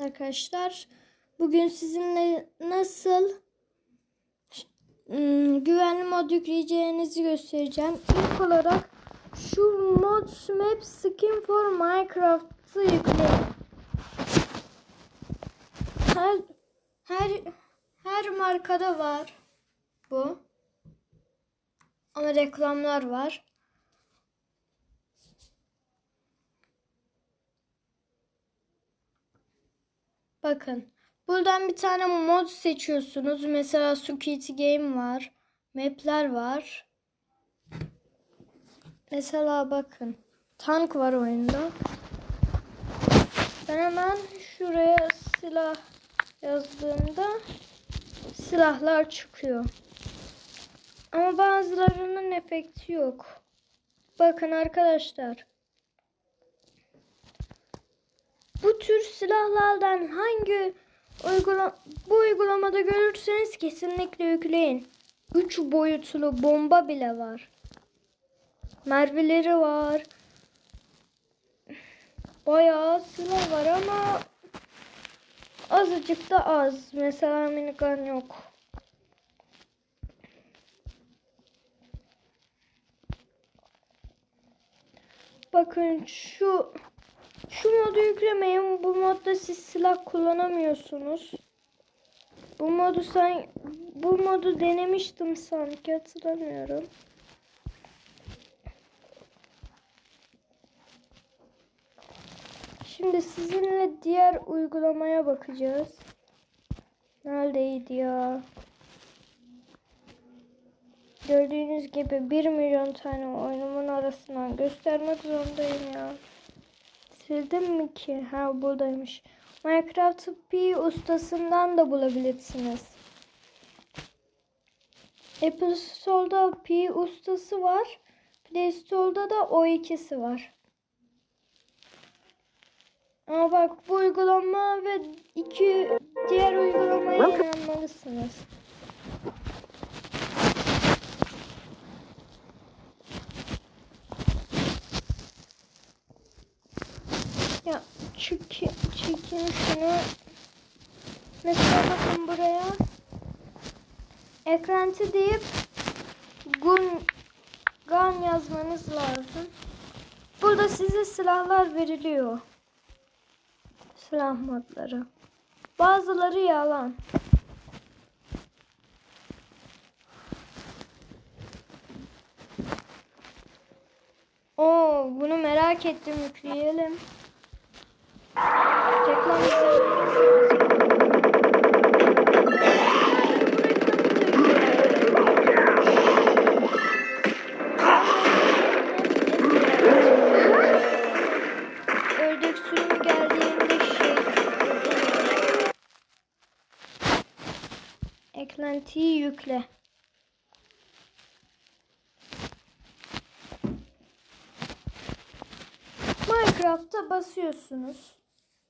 Arkadaşlar bugün sizinle nasıl ım, güvenli mod yükleyeceğinizi göstereceğim. İlk olarak şu mod map skin for Minecraft'ı yükleyin. Her her her markada var bu. Ama reklamlar var. Bakın. Buradan bir tane mod seçiyorsunuz. Mesela Sukity Game var. Map'ler var. Mesela bakın. Tank var oyunda. Ben hemen şuraya silah yazdığımda silahlar çıkıyor. Ama bazılarının efekti yok. Bakın arkadaşlar. Bu tür silahlardan hangi uygula bu uygulamada görürseniz kesinlikle yükleyin. 3 boyutlu bomba bile var. Mermileri var. Bayağı silah var ama azıcık da az. Mesela minigun yok. Bakın şu şu modu yüklemeyin. Bu modda siz silah kullanamıyorsunuz. Bu modu sen bu modu denemiştim sanki hatırlamıyorum. Şimdi sizinle diğer uygulamaya bakacağız. Neredeydi ya? Gördüğünüz gibi 1 milyon tane oyunumun arasından göstermek zorundayım ya. Sildim mi ki? Ha buradaymış. Minecraft P ustasından da bulabilirsiniz. Apple Store'da P ustası var. Play Store'da da o ikisi var. Ama bak bu uygulama ve iki diğer uygulamaya inanmalısınız. Ya çekin, çekin şunu. Mesela bakın buraya. Ekrantı deyip gun, gun yazmanız lazım. Burada size silahlar veriliyor. Silah modları. Bazıları yalan. Oo, bunu merak ettim yükleyelim. Eklentiyi yükle. Minecraft'a basıyorsunuz.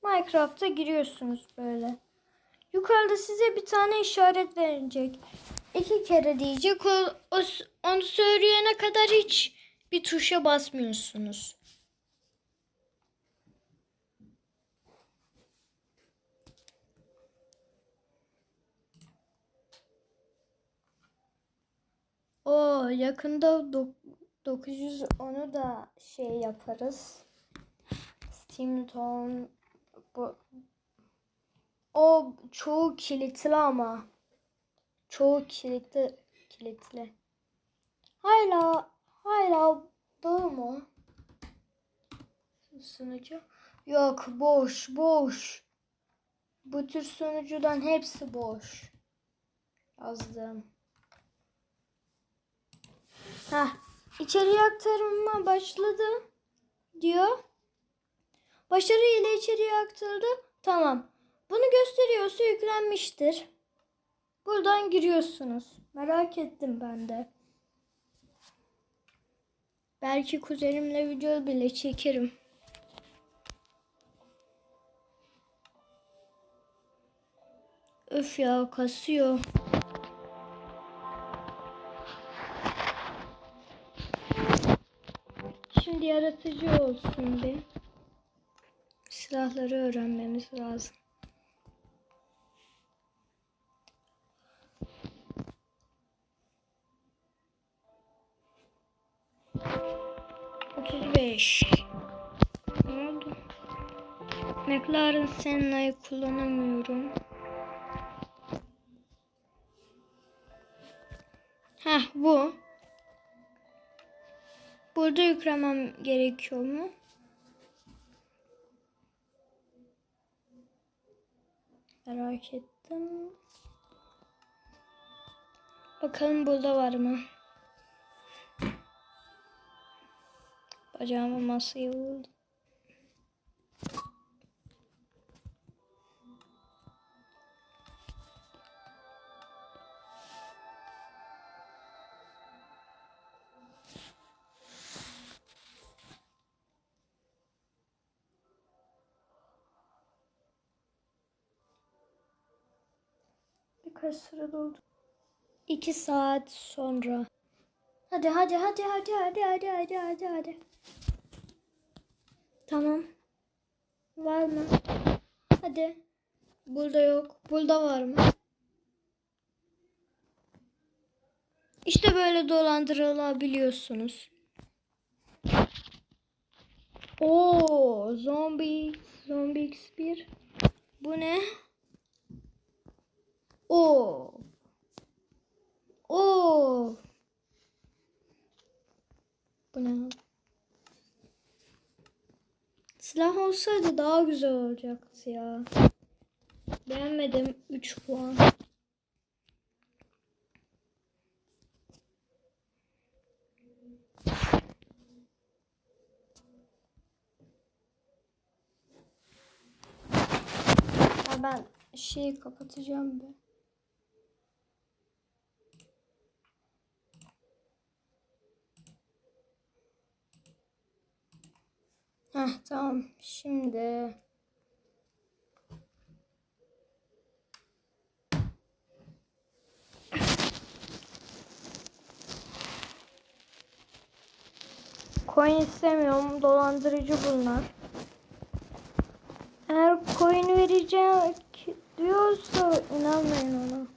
Minecraft'a giriyorsunuz böyle. Yukarıda size bir tane işaret verecek. İki kere diyecek. O, o, onu söyleyene kadar hiç bir tuşa basmıyorsunuz. O yakında dok- 910'u da şey yaparız. Steam Town bu o çoğu kilitli ama çoğu kilitli kilitli. Hala hala dolu mu? Sunucu yok boş boş. Bu tür sunucudan hepsi boş. Yazdım. Ha, içeriye aktarılma başladı diyor. Başarı ile içeriye aktarıldı. Tamam. Bunu gösteriyorsa yüklenmiştir. Buradan giriyorsunuz. Merak ettim ben de. Belki kuzenimle video bile çekerim. Öf ya kasıyor. Şimdi yaratıcı olsun bir silahları öğrenmemiz lazım. Otuz beş. Ne oldu? McLaren Senna'yı kullanamıyorum. Heh bu. Burada yüklemem gerekiyor mu? Merak ettim. Bakalım burada var mı? Bacağıma masaya vurdu. Birkaç sıra doldu. İki saat sonra. Hadi hadi hadi hadi hadi hadi hadi hadi hadi. Tamam. Var mı? Hadi. Burada yok. Burada var mı? İşte böyle dolandırılabiliyorsunuz. Oo, zombi, zombi X1. Bu ne? Oo. Oo. Bu ne? Silah olsaydı daha güzel olacaktı ya. Beğenmedim 3 puan. Ben şeyi kapatacağım bir. Heh tamam. Şimdi Coin istemiyorum. Dolandırıcı bunlar. Eğer coin verecek diyorsa inanmayın ona.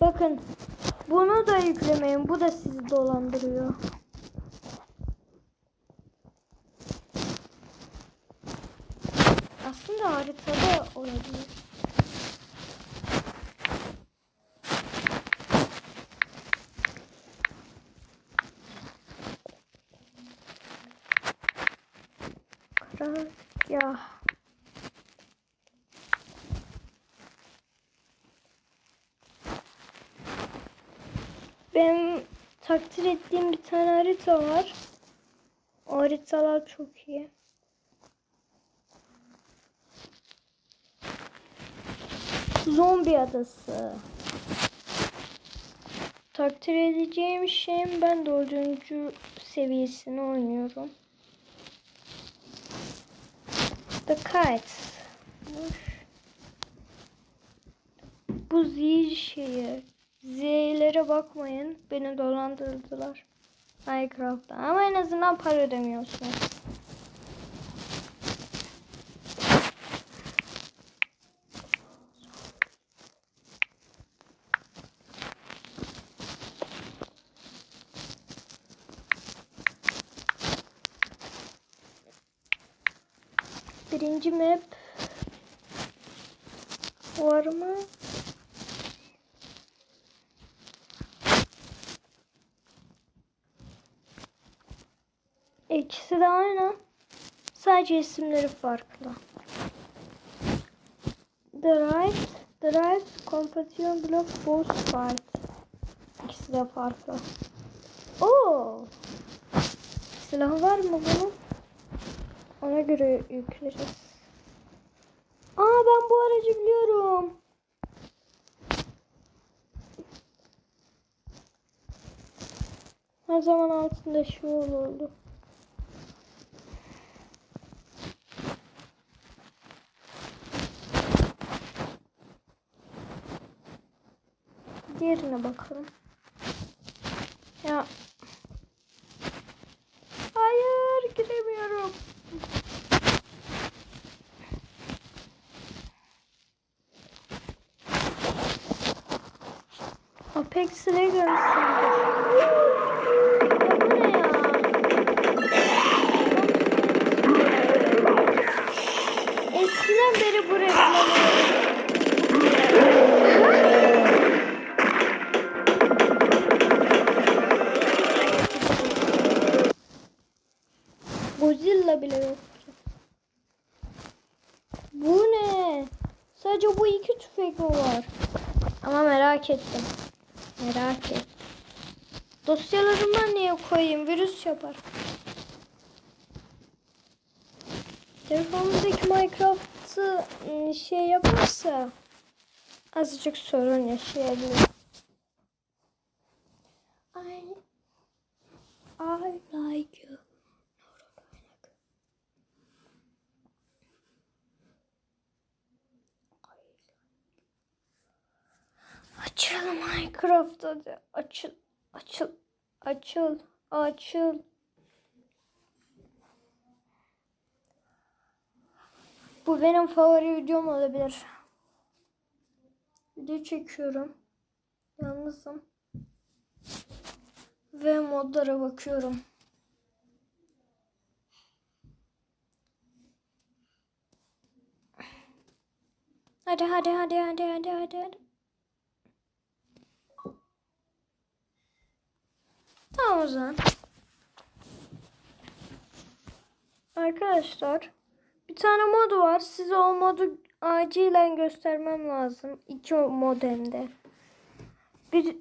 Bakın bunu da yüklemeyin. Bu da sizi dolandırıyor. Aslında haritada olabilir. Ya. Benim takdir ettiğim bir tane harita var. O haritalar çok iyi. Zombi adası. Takdir edeceğim şeyim ben dördüncü seviyesini oynuyorum. The Kite. Bu Z şeyi. Z'lere bakmayın. Beni dolandırdılar. Minecraft'ta. Ama en azından para ödemiyorsunuz. Birinci map var mı? İkisi de aynı. Sadece isimleri farklı. The Right, The Right Competition Block Boss Fight. İkisi de farklı. Oo. Silah var mı bunun? Ona göre yükleriz. Aa ben bu aracı biliyorum. Her zaman altında şu olurdu. Diğerine bakalım. Ya. Apex Legends. Eskiden beri bu reklamı. Godzilla bile yok. Bu ne? Sadece bu iki tüfek var. Ama merak ettim. Dosyalarıma niye koyayım? Virüs yapar. Telefonumuzdaki Minecraft'ı ıı, şey yaparsa azıcık sorun yaşayabilir. I, I like you. Açıl Minecraft hadi. Açıl. Açıl. Açıl. Açıl. Bu benim favori videom olabilir. Video çekiyorum. Yalnızım. Ve modlara bakıyorum. Hadi hadi hadi hadi hadi hadi hadi. Tamam o zaman. Arkadaşlar bir tane mod var. Size o modu acilen göstermem lazım. İki mod hem de. Bir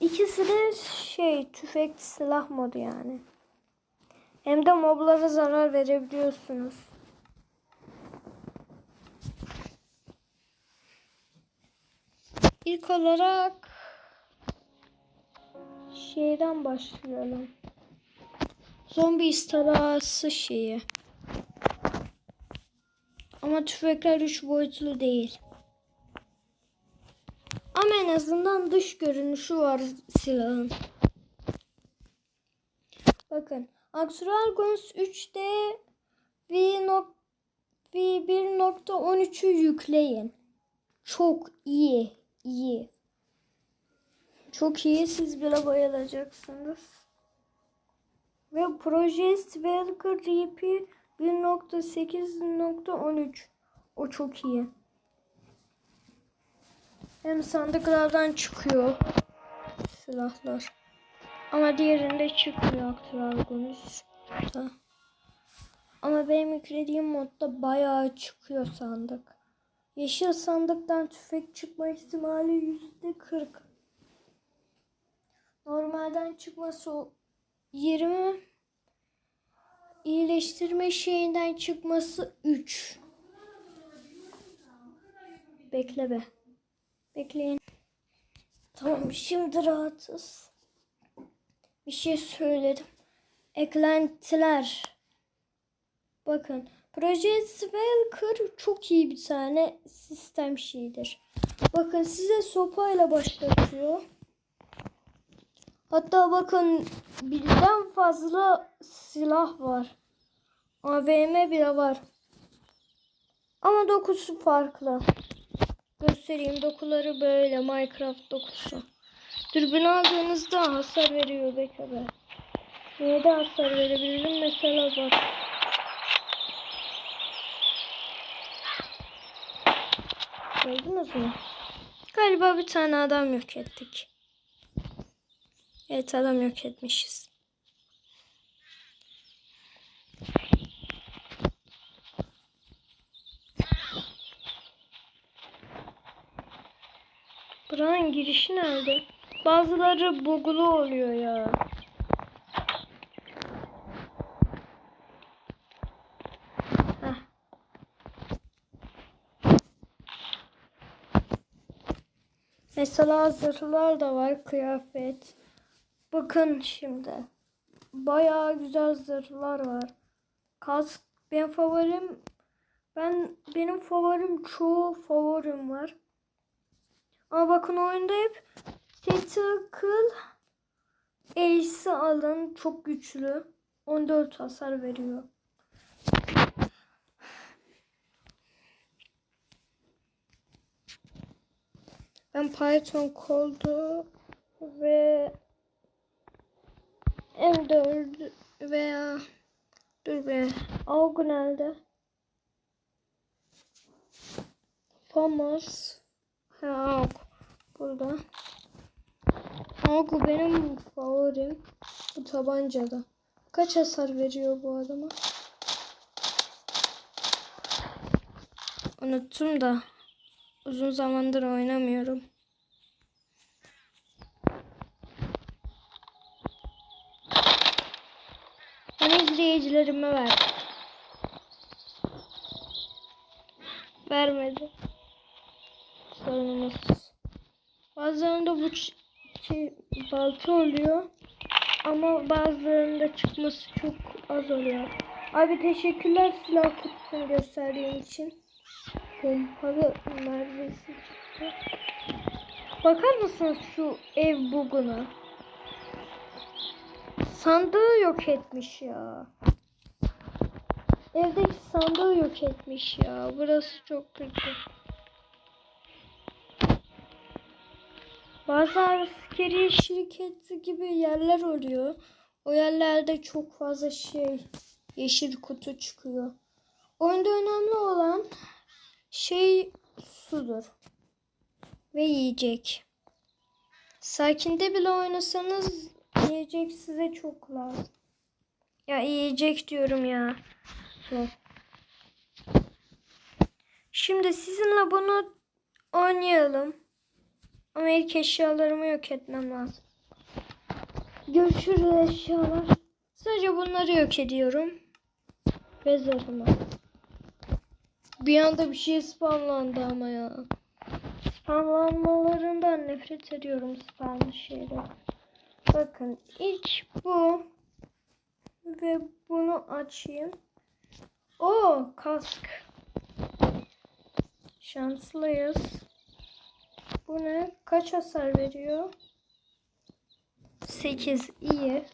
ikisi de şey tüfek silah modu yani. Hem de moblara zarar verebiliyorsunuz. İlk olarak şeyden başlayalım. Zombi istilası şeyi. Ama tüfekler üç boyutlu değil. Ama en azından dış görünüşü var silahın. Bakın. Actual Guns 3'te V V1.13'ü yükleyin. Çok iyi. iyi. Çok iyi. Siz bile bayılacaksınız. Ve Project Valkyrie RP 1.8.13 O çok iyi. Hem sandıklardan çıkıyor silahlar. Ama diğerinde çıkmıyor Aktralgonus'ta. Ama benim yüklediğim modda bayağı çıkıyor sandık. Yeşil sandıktan tüfek çıkma ihtimali yüzde kırk. Normalden çıkması o 20 iyileştirme şeyinden çıkması 3. Bekle be. Bekleyin. Tamam şimdi rahatız. Bir şey söyledim. Eklentiler. Bakın. Project Spelker çok iyi bir tane sistem şeyidir. Bakın size sopayla başlatıyor. Hatta bakın birden fazla silah var. AVM bile var. Ama dokusu farklı. Göstereyim dokuları böyle Minecraft dokusu. Dürbün aldığınızda hasar veriyor be. Neye de hasar verebilirim mesela bak. Gördünüz mü? Galiba bir tane adam yok ettik. Evet adam yok etmişiz. Buranın girişi nerede? Bazıları bugulu oluyor ya. Mesela zırhlar da var, kıyafet. Bakın şimdi. Bayağı güzel zırhlar var. Kask benim favorim. Ben benim favorim çoğu favorim var. Ama bakın oyunda hep Tactical Ace'i alın. Çok güçlü. 14 hasar veriyor. Ben Python Cold'u ve M4 veya dur be Augunel'de Famas. Ha, yok. Burada. Bu benim favorim. Bu tabancada. Kaç hasar veriyor bu adama? Unuttum da. Uzun zamandır oynamıyorum. Bana izleyicilerime ver. Vermedi. Sorunumuz. Bazılarında bu ç- şey, balta oluyor. Ama bazılarında çıkması çok az oluyor. Abi teşekkürler silah kutusunu gösterdiğin için. Pompalı mermisi çıktı. Bakar mısınız şu ev buguna? Sandığı yok etmiş ya. Evdeki sandığı yok etmiş ya. Burası çok kötü. Bazı askeri şirketi gibi yerler oluyor. O yerlerde çok fazla şey yeşil kutu çıkıyor. Oyunda önemli olan şey sudur ve yiyecek. Sakinde bile oynasanız yiyecek size çok lazım. Ya yiyecek diyorum ya. Su. Şimdi sizinle bunu oynayalım. Ama ilk eşyalarımı yok etmem lazım. Görüşürüz eşyalar. Sadece bunları yok ediyorum. Ve zırhımı. Bir anda bir şey spamlandı ama ya. Spamlanmalarından nefret ediyorum spamlı şeyler. Bakın ilk bu. Ve bunu açayım. O kask. Şanslıyız. Bu ne? Kaç hasar veriyor? 8. iyi.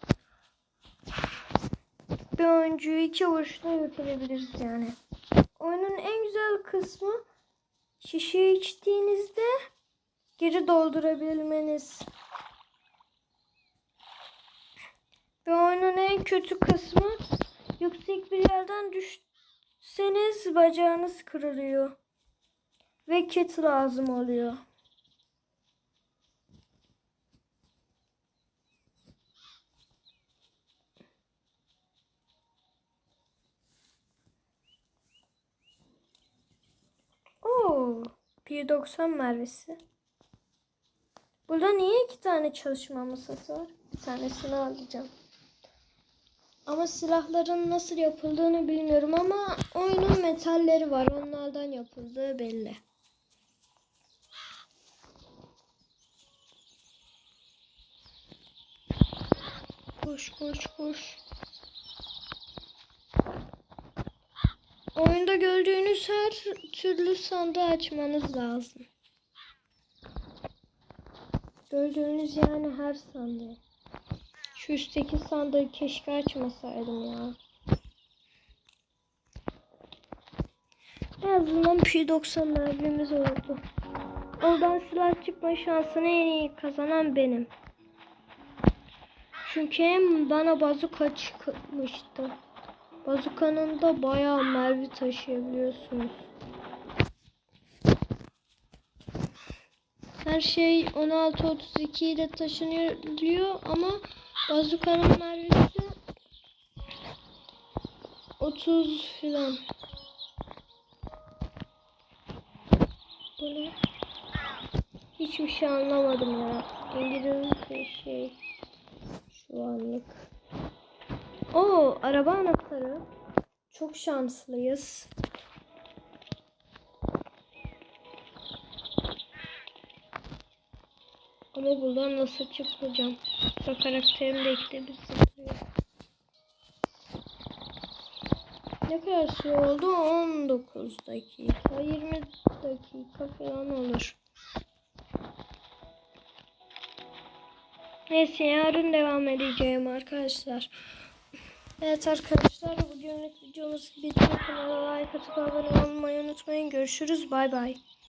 Bir oyuncuyu iki vuruşla yok edebiliriz yani. Oyunun en güzel kısmı şişeyi içtiğinizde geri doldurabilmeniz. Ve oyunun en kötü kısmı yüksek bir yerden düşseniz bacağınız kırılıyor. Ve kit lazım oluyor. Oo, 190 mermisi. Burada niye iki tane çalışma masası var? Bir tanesini alacağım. Ama silahların nasıl yapıldığını bilmiyorum ama oyunun metalleri var. Onlardan yapıldığı belli. Koş koş koş. Oyunda gördüğünüz her türlü sandığı açmanız lazım. Gördüğünüz yani her sandığı. Şu üstteki sandığı keşke açmasaydım ya. En azından P90 mermimiz oldu. Oradan silah çıkma şansını en iyi kazanan benim. Çünkü hem bana bazuka çıkmıştı. Bazukanın da bayağı mermi taşıyabiliyorsunuz. Her şey 16-32 ile taşınıyor ama bazukanın mermisi 30 filan. Ne? Hiçbir şey anlamadım ya. İngilizce şey. Şu anlık. Oo, araba anahtarı. Çok şanslıyız. Ama buradan nasıl çıkacağım? Bu karakterim de ikide bir zıplıyor. Ne kadar süre oldu? 19 dakika, 20 dakika falan olur. Neyse yarın devam edeceğim arkadaşlar. Evet arkadaşlar bugünlük videomuz bitti. Kanala like atıp abone olmayı unutmayın. Görüşürüz. Bay bay.